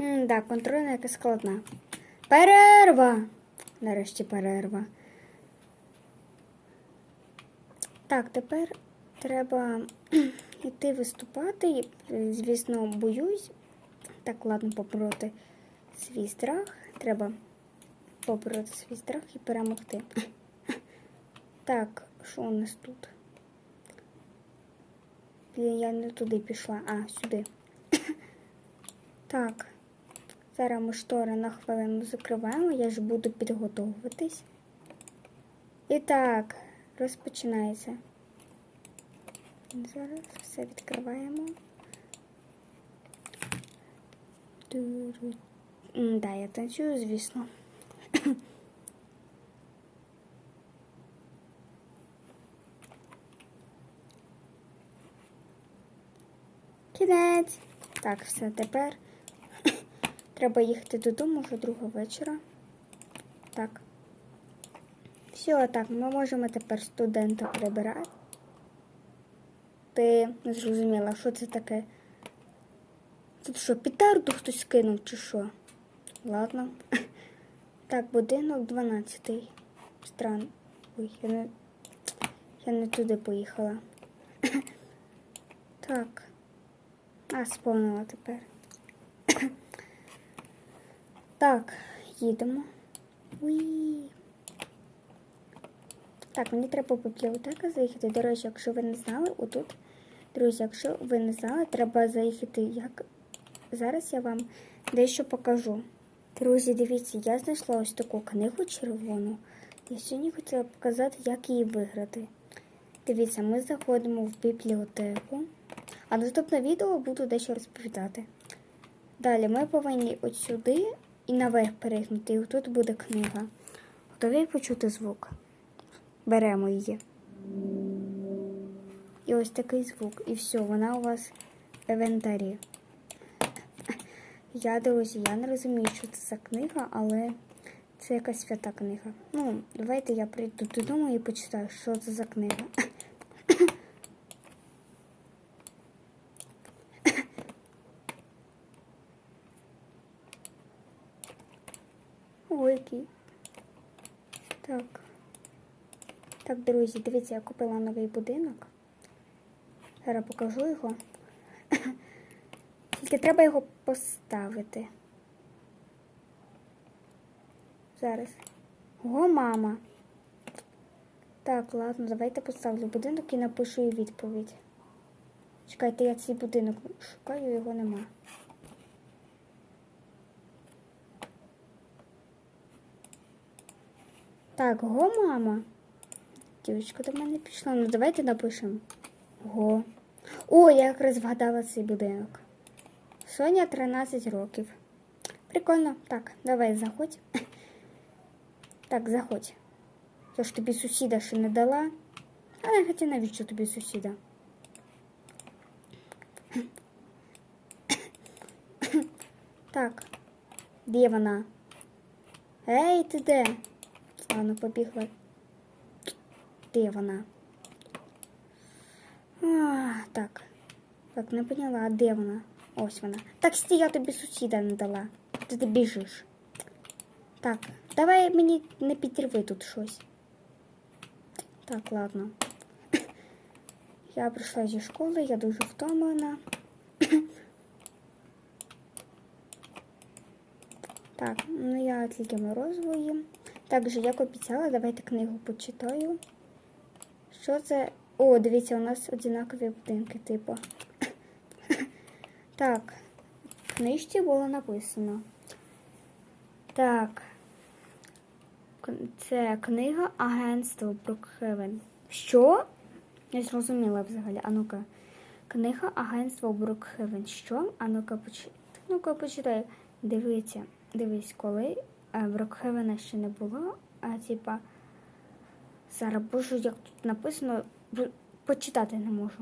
М, да, контрольна яка складна. Перерва! Нарешті перерва. Так, тепер треба йти виступати. Звісно, боюсь. Так, ладно, побороти свій страх. Треба побороти свій страх і перемогти. Так, що у нас тут? Я не туди пішла, а сюди. Так, зараз ми штори на хвилину закриваємо, я ж буду підготовуватись. І так, розпочинається. Зараз все відкриваємо. Да, я танцюю, звісно. Кінець. Так, все тепер. Треба їхати додому вже друга вечора. Так. Все, так, ми можемо тепер студента прибирати. Ти не зрозуміла, що це таке? Тут що, петарду хтось кинув чи що? Ладно. Так, будинок 12. Странно. Ой, я не, я не туди поїхала. Так. А, сповнила тепер. Так, їдемо. Уї. Так, мені треба по бібліотеку заїхати. До речі, якщо ви не знали, отут, друзі, якщо ви не знали, треба заїхати як. Зараз я вам дещо покажу. Друзі, дивіться, я знайшла ось таку книгу червону. Я сьогодні хотіла показати, як її виграти. Дивіться, ми заходимо в бібліотеку, а наступне відео буду дещо розповідати. Далі ми повинні от сюди і наверх перегнути, і тут буде книга. Готові почути звук? Беремо її. І ось такий звук. І все, вона у вас в інвентарі. Я, друзі, я не розумію, що це за книга, але це якась свята книга. Ну, давайте я прийду додому і почитаю, що це за книга. Який. Так. Так, друзі, дивіться, я купила новий будинок. Зараз покажу його. Тільки треба його поставити. Зараз. Ого, мама. Так, ладно, давайте поставлю будинок і напишу їй відповідь. Чекайте, я цей будинок шукаю, його нема. Так, го, мама. Дівчинка до мене пішла. Ну давайте напишемо. Го. О, я якраз вгадала цей будинок. Соня 13 років. Прикольно. Так, давай заходь. Так, заходь. Я ж тобі сусіда ще не дала. Але хоча навіщо тобі сусіда? Так, де вона? Ей, ти де? Ладно, побігла. Де вона? А, так. Так, не поняла, а де вона? Ось вона. Так стій, я тобі сусіда не дала. Ти ти біжиш. Так, давай мені не підірви тут щось. Так, ладно. Я прийшла зі школи, я дуже втомлена. Так, ну я тільки морозиво. Також, як обіцяла, давайте книгу почитаю. Що це? О, дивіться, у нас однакові будинки, типу. Так, в книжці було написано. Так. Це книга агентства Брукхевен. Що? Не зрозуміла взагалі. А ну-ка. Книга агентства Брукхевен. Що? А ну-ка почитай. Ну-ка почитай. Дивіться, дивись, коли е, Рокхевена ще не було, а типа. Зараз боже, як тут написано, почитати не можу.